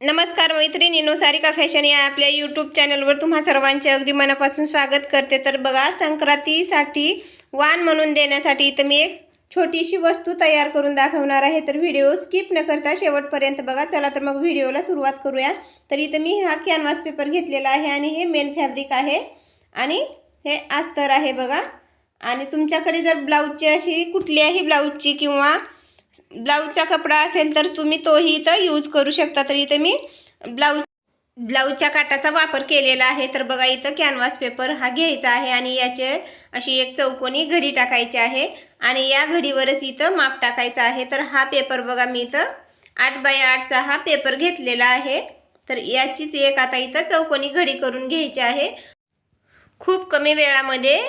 नमस्कार मैत्रिणीनो सारिका फॅशन या आपल्या यूट्यूब चॅनलवर तुम्हा सर्वांचे अगदी मनापासून स्वागत करते. तर बघा संक्रांतीसाठी वाण म्हणून देण्यासाठी इथं मी एक छोटीशी वस्तू तयार करून दाखवणार आहे. तर व्हिडिओ स्किप न करता शेवटपर्यंत बघा. चला तर मग व्हिडिओला सुरुवात करूया. तर इथं मी हा कॅनव्हास पेपर घेतलेला आहे आणि हे मेन फॅब्रिक आहे. आणि हे अस्तर आहे बघा. आणि तुमच्याकडे जर ब्लाऊजची अशी कुठल्याही ब्लाऊजची किंवा ब्लाऊजचा कपडा असेल तर तुम्ही तोही इथं यूज करू शकता. तर इथं मी ब्लाऊज ब्लाऊजच्या काटाचा वापर केलेला आहे. तर बघा इथं कॅनव्हास पेपर हा घ्यायचा आहे आणि याचे अशी एक चौकोनी घडी टाकायची आहे आणि या घडीवरच इथं माप टाकायचं आहे. तर हा पेपर बघा मी इथं आठ बाय आठचा हा पेपर घेतलेला आहे. तर याचीच एक आता इथं चौकोनी घडी करून घ्यायची आहे. खूप कमी वेळामध्ये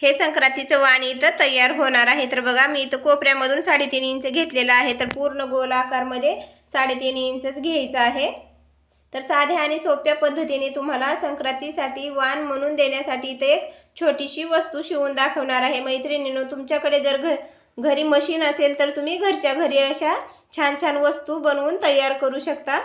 हे संक्रांतीचं वाण इथं तयार होणार आहे. तर बघा मी इथं कोपऱ्यामधून साडेतीन इंच घेतलेलं आहे. तर पूर्ण गोल आकारमध्ये साडेतीन इंचच घ्यायचं आहे. तर साध्या आणि सोप्या पद्धतीने तुम्हाला संक्रांतीसाठी वाण म्हणून देण्यासाठी इथे एक छोटीशी वस्तू शिवून दाखवणार आहे. मैत्रिणीनो तुमच्याकडे जर घ घरी मशीन असेल तर तुम्ही घरच्या घरी अशा छान छान वस्तू बनवून तयार करू शकता.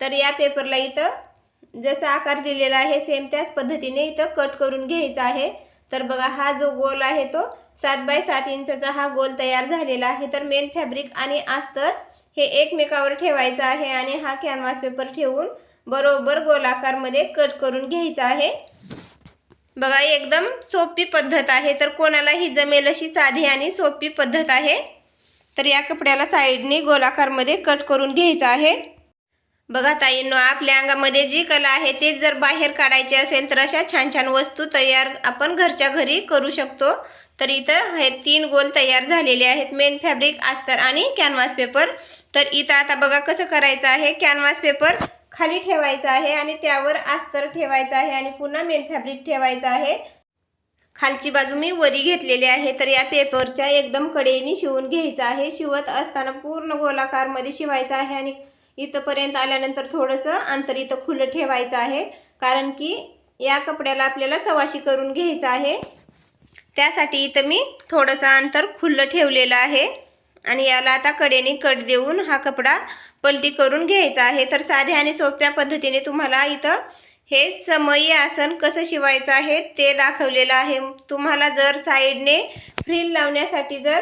तर या पेपरला इथं जसा आकार दिलेला आहे सेम त्याच पद्धतीने इथं कट करून घ्यायचा आहे. तर बघा हा जो गोल आहे तो सात बाय सात इंचाचा हा गोल तयार झालेला आहे. तर मेन फॅब्रिक आणि अस्तर हे एकमेकावर ठेवायचं आहे आणि हा कॅनव्हास पेपर ठेवून बरोबर गोलाकारमध्ये कट करून घ्यायचा आहे. बघा एकदम सोपी पद्धत आहे. तर कोणालाही जमेल अशी साधी आणि सोपी पद्धत आहे. तर या कपड्याला साईडने गोलाकारमध्ये कट करून घ्यायचा आहे. बघा ताईंनो आपल्या अंगामध्ये जी कला आहे ते जर बाहेर काढायची असेल तर अशा छान छान वस्तू तयार आपण घरच्या घरी करू शकतो. तर इथं हे तीन गोल तयार झालेले आहेत. मेन फॅब्रिक अस्तर आणि कॅनव्हास पेपर तर इथं आता बघा कसं करायचं आहे. कॅनव्हास पेपर खाली ठेवायचा आहे आणि त्यावर अस्तर ठेवायचं आहे आणि पुन्हा मेन फॅब्रिक ठेवायचं आहे. खालची बाजू मी वरी घेतलेली आहे. तर या पेपरच्या एकदम कडेने शिवून घ्यायचं आहे. शिवत असताना पूर्ण गोलाकारमध्ये शिवायचं आहे आणि इथंपर्यंत आल्यानंतर थोडंसं अंतर इथं खुलं ठेवायचं आहे. कारण की या कपड्याला आपल्याला सवाशी करून घ्यायचं आहे. त्यासाठी इथं मी थोडंसं अंतर खुलं ठेवलेलं आहे. आणि याला आता कडेने कट देऊन हा कपडा पलटी करून घ्यायचा आहे. तर साध्या आणि सोप्या पद्धतीने तुम्हाला इथं हे समयी आसन कसं शिवायचं आहे ते दाखवलेलं आहे. तुम्हाला जर साईडने फ्रील लावण्यासाठी जर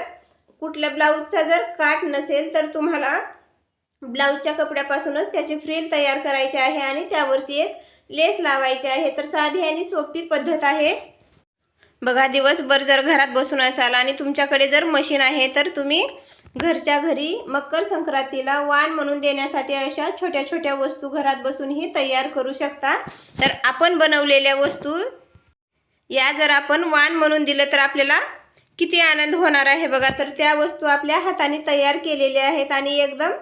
कुठल्या ब्लाऊजचा जर काट नसेल तर तुम्हाला ब्लाऊजच्या कपड्यापासूनच त्याचे फ्रिल तयार करायचे आहे आणि त्यावरती एक लेस लावायचे आहे. तर साधी आणि सोपी पद्धत आहे. बघा दिवसभर जर घरात बसून असाल आणि तुमच्याकडे जर मशीन आहे तर तुम्ही घरच्या घरी मकर संक्रांतीला वाण म्हणून देण्यासाठी अशा छोट्या छोट्या वस्तू घरात बसूनही तयार करू शकता. तर आपण बनवलेल्या वस्तू या जर आपण वाण म्हणून दिलं तर आपल्याला किती आनंद होणार आहे बघा. तर त्या वस्तू आपल्या हाताने तयार केलेल्या आहेत आणि एकदम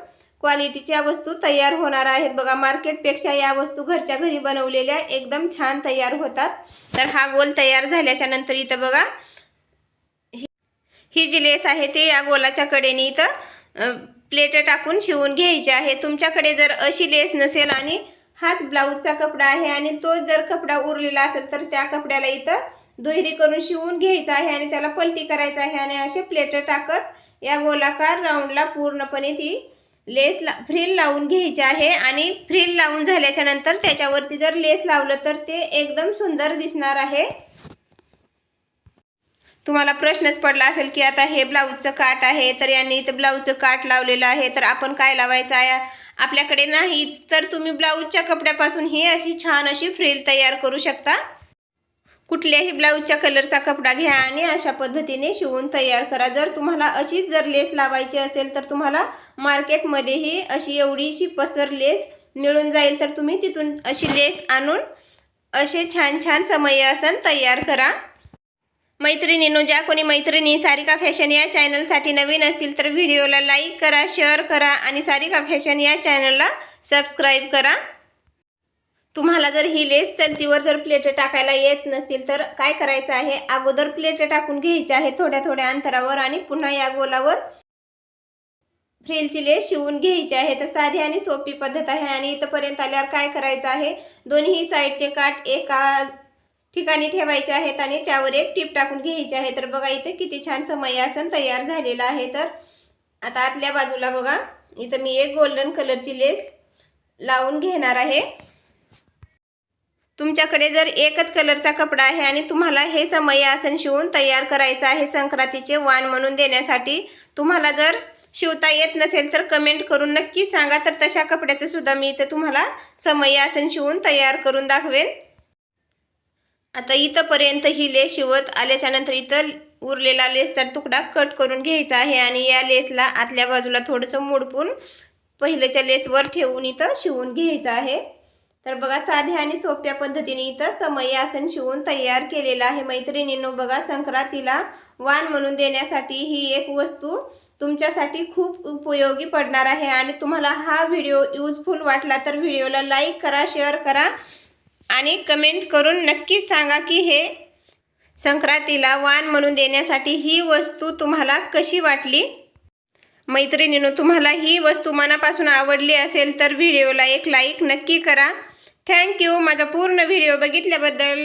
क्वालिटीच्या वस्तू तयार होणार आहेत. बघा मार्केटपेक्षा या वस्तू घरच्या घरी बनवलेल्या एकदम छान तयार होतात. तर हा गोल तयार झाल्याच्यानंतर इथं बघा ही जी लेस आहे ते या गोलाच्या कडेने इथं प्लेट टाकून शिवून घ्यायची आहे. तुमच्याकडे जर अशी लेस नसेल आणि हाच ब्लाऊजचा कपडा आहे आणि तो जर कपडा उरलेला असेल तर त्या कपड्याला इथं दुहेरी करून शिवून घ्यायचा आहे आणि त्याला पलटी करायचं आहे आणि असे प्लेट टाकत या गोलाकार राऊंडला पूर्णपणे ती लेस ला फ्रील लावून घ्यायची आहे आणि फ्रील लावून झाल्याच्यानंतर त्याच्यावरती जर लेस लावलं तर ते एकदम सुंदर दिसणार आहे. तुम्हाला प्रश्नच पडला असेल की आता हे ब्लाऊजचं काट आहे तर यांनी इथं ब्लाऊजचं काट लावलेलं आहे तर आपण काय लावायचं आहे? आपल्याकडे नाहीच तर तुम्ही ब्लाऊजच्या कपड्यापासून ही अशी छान अशी फ्रील तयार करू शकता. कुठल्याही ब्लाऊजच्या कलरचा कपडा घ्या आणि अशा पद्धतीने शिवून तयार करा. जर तुम्हाला अशीच जर लेस लावायची असेल तर तुम्हाला मार्केटमध्येही अशी एवढीशी पसर लेस मिळून जाईल तर तुम्ही तिथून अशी लेस आणून असे छान छान समयासन तयार करा. मैत्रिणीनो ज्या कोणी मैत्रिणी सारिका फॅशन या चॅनलसाठी नवीन असतील तर व्हिडिओला लाईक करा शेअर करा आणि सारिका फॅशन या चॅनलला सबस्क्राईब करा. तुम्हाला जर ही लेस चलतीवर जर प्लेट टाकायला येत नसतील तर काय करायचं आहे? अगोदर प्लेट टाकून घ्यायची आहे थोड्या थोड्या अंतरावर आणि पुन्हा या गोलावर फ्रिलची लेस शिवून घ्यायची आहे. तर साधी आणि सोपी पद्धत आहे आणि इथंपर्यंत आल्यावर काय करायचं आहे? दोन्ही साईडचे काठ एका ठिकाणी ठेवायचे आहेत आणि त्यावर एक टीप टाकून घ्यायची आहे. तर बघा इथे किती छान समयासन तयार झालेलं आहे. तर आता आतल्या बाजूला बघा इथं मी एक गोल्डन कलरची लेस लावून घेणार आहे. तुमच्याकडे जर एकच कलरचा कपडा आहे आणि तुम्हाला हे समय आसन शिवून तयार करायचं आहे संक्रांतीचे वाण म्हणून देण्यासाठी तुम्हाला जर शिवता येत नसेल तर कमेंट करून नक्की सांगा. तर तशा कपड्याचं सुद्धा मी इथं तुम्हाला समय आसन शिवून तयार करून दाखवेन. आता इथंपर्यंत ही लेस शिवत आल्याच्यानंतर इथं उरलेला लेसचा तुकडा कट करून घ्यायचा आहे आणि या लेसला आतल्या बाजूला थोडंसं मोडपून पहिल्याच्या लेसवर ठेवून इथं शिवून घ्यायचं आहे. तर बघा साध्या आणि सोप्या पद्धतीने इथं समय आसन शिवून तयार केलेलं आहे. मैत्रिणींनो बघा संक्रांतीला वाण म्हणून देण्यासाठी ही एक वस्तू तुमच्यासाठी खूप उपयोगी पडणार आहे. आणि तुम्हाला हा व्हिडिओ यूजफुल वाटला तर व्हिडिओला लाईक करा शेअर करा आणि कमेंट करून नक्कीच सांगा की हे संक्रांतीला वाण म्हणून देण्यासाठी ही वस्तू तुम्हाला कशी वाटली? मैत्रिणीनो तुम्हाला ही वस्तू मनापासून आवडली असेल तर व्हिडिओला एक लाईक नक्की करा. थँक्यू माझा पूर्ण व्हिडिओ बघितल्याबद्दल.